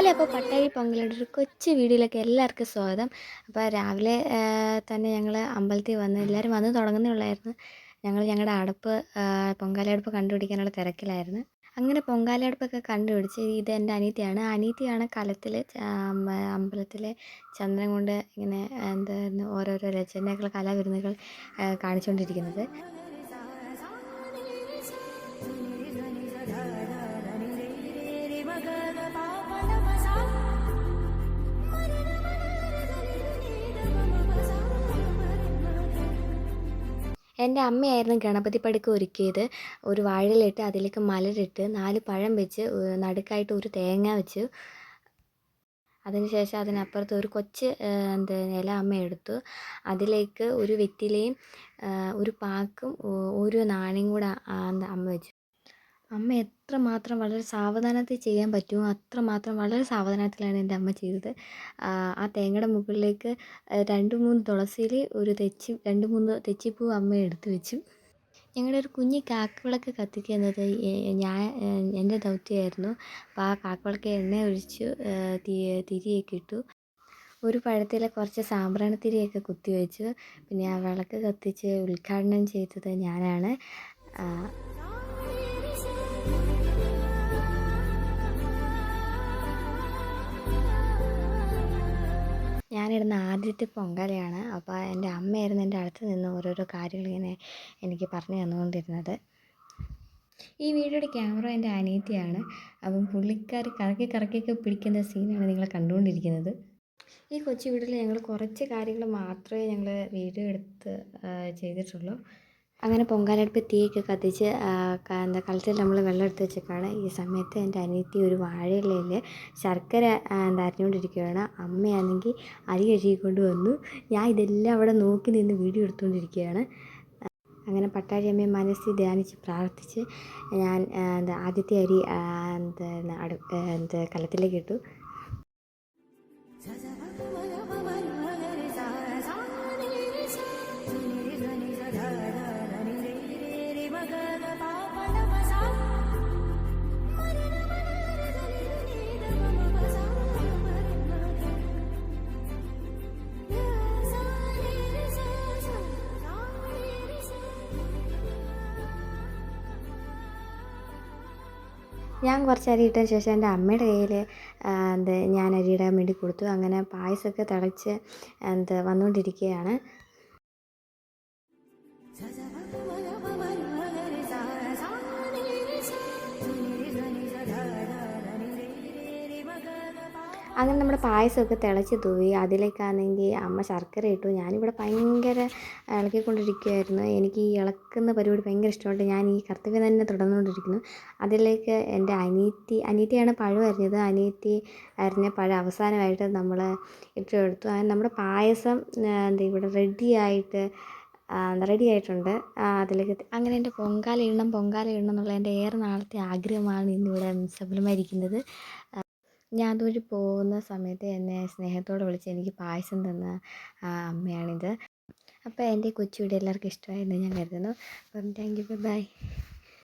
Hello അപ്പോൾ പട്ടാഴി പൊങ്കലുടെ ഒരു കൊച്ചു വീഡിയോയിലേക്ക് എല്ലാവർക്കും സ്വാഗതം. അപ്പോൾ രാവിലെ തന്നെ ഞങ്ങൾ അമ്പലത്തിൽ വന്ന് എല്ലാവരും വന്ന് തുടങ്ങുന്നേ ഉള്ളായിരുന്നു ഞങ്ങൾ ഞങ്ങളുടെ അടുപ്പ് പൊങ്കാലയടുപ്പ് കണ്ടുപിടിക്കാനുള്ള തിരക്കിലായിരുന്നു. അങ്ങനെ പൊങ്കാലയടുപ്പൊക്കെ കണ്ടുപിടിച്ച് ഇത് എന്റെ അനീത്തിയാണ് അനീത്തിയാണ് കലത്തിൽ അമ്പലത്തിലെ ചന്ദ്രൻ കൊണ്ട് ഇങ്ങനെ എന്തായിരുന്നു ഓരോരോ രചനകൾ കലാവിരുന്നുകൾ കാണിച്ചുകൊണ്ടിരിക്കുന്നത്. എന്റെ അമ്മയായിരുന്നു ഗണപതി പടുക്ക ഒരുക്കിയത്. ഒരു വാഴയിലിട്ട് അതിലേക്ക് മലരിട്ട് നാല് പഴം വെച്ച് നടുക്കായിട്ട് ഒരു തേങ്ങ വെച്ച്. അതിനുശേഷം അതിനപ്പുറത്ത് ഒരു കൊച്ച് എന്താ ഇല അമ്മ എടുത്തു. അതിലേക്ക് ഒരു വെറ്റിലയും ഒരു പാക്കും ഒരു നാണയം കൂടെ അമ്മ വെച്ചു. അമ്മ എത്ര മാത്രം വളരെ സാവധാനത്തിൽ ചെയ്യാൻ പറ്റുമോ അത്രമാത്രം വളരെ സാവധാനത്തിലാണ് എന്റെ അമ്മ ചെയ്തത്. ആ തേങ്ങയുടെ മുകളിലേക്ക് രണ്ട് മൂന്ന് തുളസിയിൽ ഒരു തെച്ചി രണ്ട് മൂന്ന് തെച്ചിപ്പൂ അമ്മ എടുത്തു വെച്ചു. ഞങ്ങളുടെ ഒരു കുഞ്ഞി കാക്കവിളക്ക് കത്തിക്കുക എന്നത് ഞാൻ എന്റെ ദൗത്യമായിരുന്നു അപ്പോൾ ആ കാക്കവിളക്ക് എണ്ണ ഒഴിച്ച് തിരിയൊക്കെ ഇട്ടു. ഒരു പഴത്തിലെ കുറച്ച് കുത്തി വെച്ചു. പിന്നെ ആ വിളക്ക് കത്തിച്ച് ഉദ്ഘാടനം ചെയ്തത് ഞാനാണ്. ഞാനിടുന്ന ആദ്യത്തെ പൊങ്കാലയാണ്. അപ്പോൾ എന്റെ അമ്മയായിരുന്നു എന്റെ അടുത്ത് നിന്ന് ഓരോരോ കാര്യങ്ങൾ ഇങ്ങനെ എനിക്ക് പറഞ്ഞു തന്നുകൊണ്ടിരുന്നത്. ഈ വീഡിയോയുടെ ക്യാമറ എന്റെ അനിയത്തിയാണ്. അപ്പം പുള്ളിക്കാരി കറക്കി കറക്കിയൊക്കെ പിടിക്കുന്ന സീനാണ് നിങ്ങൾ കണ്ടുകൊണ്ടിരിക്കുന്നത്. ഈ കൊച്ചു വീട്ടിൽ ഞങ്ങൾ കുറച്ച് കാര്യങ്ങൾ മാത്രമേ ഞങ്ങൾ വീഡിയോ എടുത്ത് ചെയ്തിട്ടുള്ളൂ. അങ്ങനെ പൊങ്കാലടുപ്പ് തീയൊക്കെ കത്തിച്ച് എന്താ കലത്തിൽ നമ്മൾ വെള്ളം എടുത്ത് വെച്ചേക്കാണ്. ഈ സമയത്ത് എന്റെ അനിയത്തി ഒരു വാഴയിലയിൽ ശർക്കര എന്താ അരിഞ്ഞുകൊണ്ടിരിക്കുകയാണ്. അമ്മയാണെങ്കിൽ അരി കഴുകിക്കൊണ്ട് വന്നു ഞാൻ ഇതെല്ലാം അവിടെ നോക്കി നിന്ന് വീഡിയോ എടുത്തുകൊണ്ടിരിക്കുകയാണ്. അങ്ങനെ പട്ടാഴി അമ്മയെ മനസ്സിൽ ധ്യാനിച്ച് പ്രാർത്ഥിച്ച് ഞാൻ എന്താ ആദ്യത്തെ അരി എന്താ എന്താ കലത്തിലേക്ക് ഇട്ടു. ഞാൻ കുറച്ച് അരി ഇട്ടതിന് ശേഷം എന്റെ അമ്മയുടെ കയ്യിൽ എന്ത് ഞാൻ അരി വേണ്ടി കൊടുത്തു. അങ്ങനെ പായസമൊക്കെ തിളച്ച് എന്ത് വന്നുകൊണ്ടിരിക്കുകയാണ്. അങ്ങനെ നമ്മുടെ പായസമൊക്കെ തിളച്ച് തൂവി അതിലേക്കാണെങ്കിൽ അമ്മ ശർക്കര ഇട്ടു. ഞാനിവിടെ ഭയങ്കര ഇളക്കിക്കൊണ്ടിരിക്കുകയായിരുന്നു എനിക്ക് ഈ ഇളക്കുന്ന പരിപാടി ഭയങ്കര ഇഷ്ടമുണ്ട് ഞാൻ ഈ കർത്തവ്യം തന്നെ തുടർന്നുകൊണ്ടിരിക്കുന്നു. അതിലേക്ക് എന്റെ അനിയത്തി അനിയത്തിയാണ് പഴം അരിഞ്ഞത്. അനിയത്തി അരിഞ്ഞ പഴം അവസാനമായിട്ട് നമ്മൾ ഇട്ട് കൊടുത്തു. അങ്ങനെ നമ്മുടെ പായസം എന്താ ഇവിടെ റെഡിയായിട്ട് റെഡി ആയിട്ടുണ്ട്. അതിലേക്ക് അങ്ങനെ എന്റെ പൊങ്കാല ഇടണം പൊങ്കാല ഇടണം എന്നുള്ള എന്റെ ഏറെ നാളത്തെ ആഗ്രഹമാണ് ഇന്നിവിടെ സഫലമായിരിക്കുന്നത് ഞാൻ അതുവഴി പോകുന്ന സമയത്ത് എന്നെ സ്നേഹത്തോടെ വിളിച്ച് എനിക്ക് പായസം തന്ന അമ്മയാണിത്. അപ്പോൾ എന്റെ കൊച്ചു വീഡിയോ എല്ലാവർക്കും ഇഷ്ടമായെന്ന് ഞാൻ കരുതുന്നു. അപ്പം താങ്ക് യു ബൈ